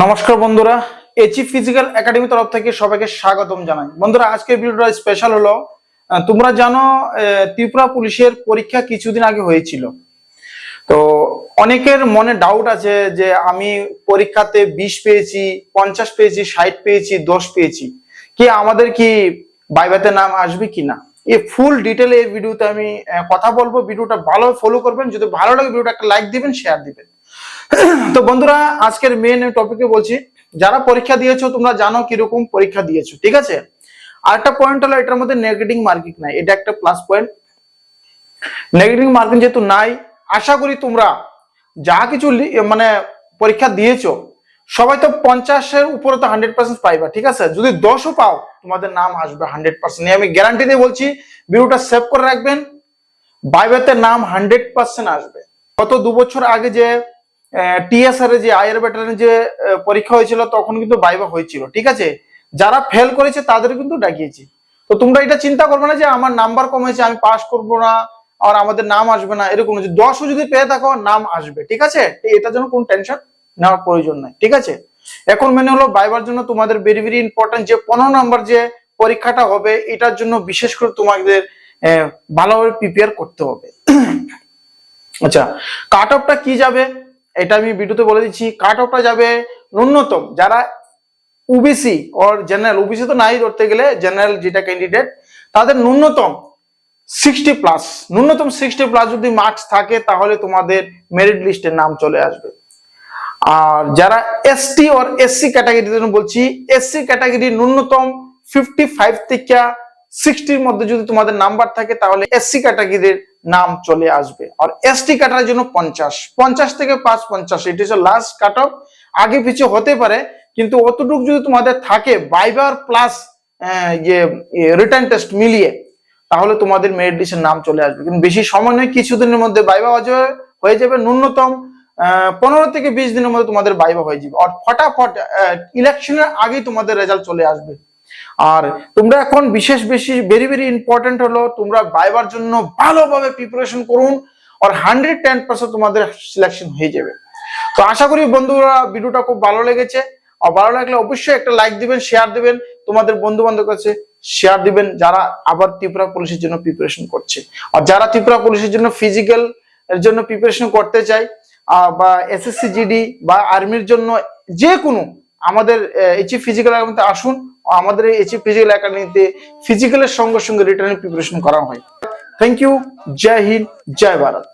নমস্কার বন্ধুরা এইচি physical academy তরফ থেকে সবাইকে স্বাগতম জানাই। বন্ধুরা, আজকের ভিডিওটা স্পেশাল হলো তোমরা জানো ত্রিপুরা পুলিশের পরীক্ষা কিছুদিন আগে হয়েছিল। তো অনেকের মনে ডাউট আছে যে আমি পরীক্ষাতে বিশ পেয়েছি, পঞ্চাশ পেয়েছি, ষাট পেয়েছি, দশ পেয়েছি। কি আমাদের কি বাইবাতে নাম আসবে কি না? এই ফুল ডিটেলে এই ভিডিওতে আমি কথা বলব। ভিডিওটা ভালো ফলো করবেন। যদি ভালো লাগে, ভিডিওটা একটা লাইক দিবেন শেয়ার দিবেন। তো বন্ধুরা, আজকের মেন টপিকে বলছি, যারা পরীক্ষা দিয়েছ, তোমরা জানো কীরকম পরীক্ষা দিয়েছ, ঠিক আছে? আরেকটা পয়েন্ট হলো, এটার মধ্যে নেগেটিভ মার্কিং নাই, এটা একটা প্লাস পয়েন্ট নেগেটিভ মার্কিং যেহেতু নাই, আশা করি তোমরা যা কিছু মানে পরীক্ষা দিয়েছ, সবাই তো পঞ্চাশের উপরে তো হান্ড্রেড পার্সেন্ট পাইবা, ঠিক আছে? যদি দশও পাও, তোমাদের নাম আসবে হান্ড্রেড পার্সেন্ট আমি গ্যারান্টি দিয়ে বলছি, ভিডিওটা সেভ করে রাখবেন বাইবেতে নাম হান্ড্রেড পার্সেন্ট আসবে। গত দু বছর আগে যে টিএসআর যে আয়ের ব্যাটারের যে পরীক্ষা হয়েছিল, তখন কিন্তু বাইবা হয়েছিল, ঠিক আছে? যারা ফেল করেছে, তাদের কিন্তু ডাকিয়েছি। তো তোমরা এটা চিন্তা করবে না যে আমার নাম্বার কমেছে, আমি পাস করব না, আর আমাদের নাম আসবে না, এরকম যদি দশও যদি পেয়ে থাকো, নাম আসবে, ঠিক আছে? এটার জন্য কোনো টেনশন নেওয়ার প্রয়োজন নাই, ঠিক আছে? এখন মেনে হলো বাইবার জন্য তোমাদের ভেরি ভেরি ইম্পর্টেন্ট যে পনেরো নাম্বার যে পরীক্ষাটা হবে, এটার জন্য বিশেষ করে তোমাদের ভালোভাবে প্রিপেয়ার করতে হবে। আচ্ছা কাট অফটা কি যাবে? এটা আমি ভিডিওতে বলে দিচ্ছি কাট অফটা যাবে ন্যূনতম যারা ওবিসি ওর জেনারেল ওবিসি তো নাই ধরতে গেলে জেনারেল যেটা ক্যান্ডিডেট তাদের ন্যূনতম সিক্সটি প্লাস ন্যূনতম সিক্সটি প্লাস যদি মার্কস থাকে, তাহলে তোমাদের মেরিট লিস্টে নাম চলে আসবে। আর যারা এসটি ওর এসসি ক্যাটাগরির জন্য বলছি এসসি ক্যাটাগরি ন্যূনতম ফিফটি ফাইভ থেকে সিক্সটির মধ্যে যদি তোমাদের নাম্বার থাকে, তাহলে এসসি ক্যাটাগরির নাম চলে আসবে। আর এসটি ক্যাটাগরির জন্য পঞ্চাশ। পঞ্চাশ থেকে পাঁচ পঞ্চাশ এটি হচ্ছে লাস্ট কাট অফ আগে পিছু হতে পারে, কিন্তু অতটুকু যদি তোমাদের থাকে বাইবার প্লাস যে রিটার্ন টেস্ট মিলিয়ে, তাহলে তোমাদের মেরিট লিস্টের নাম চলে আসবে। কিন্তু বেশি সময় নয় কিছুদিনের মধ্যে বাইবা হয়ে যাবে ন্যূনতম পনেরো থেকে বিশ দিনের মধ্যে তোমাদের বাইবা হয়ে যাবে। আর ফটাফট ইলেকশনের আগেই তোমাদের রেজাল্ট চলে আসবে। আর তোমরা এখন বিশেষ বেশি ভেরি ভেরি ইম্পর্টেন্ট হলো তোমরা বাইবার জন্য ভালোভাবে প্রিপারেশন করুন আর হান্ড্রেড টেন পার্সেন্ট তোমাদের সিলেকশন হয়ে যাবে। তো আশা করি বন্ধুরা ভিডিওটা খুব ভালো লেগেছে। আর ভালো লাগলে অবশ্যই একটা লাইক দিবেন শেয়ার দিবেন, তোমাদের বন্ধু বান্ধব কাছে শেয়ার দিবেন যারা আবার ত্রিপুরা পুলিশের জন্য প্রিপারেশন করছে। আর যারা ত্রিপুরা পুলিশের জন্য ফিজিক্যাল এর জন্য প্রিপারেশন করতে চাই বা এসএসসি জিডি বা আর্মির জন্য যে কোনো আমাদের এইচি ফিজিক্যাল আসুন। আমাদের এই ফিজিক্যাল একাডেমিতে ফিজিক্যালের সঙ্গে সঙ্গে রিটার্ন প্রিপারেশন করা হয়। থ্যাংক ইউ জয় হিন্দ জয় ভারত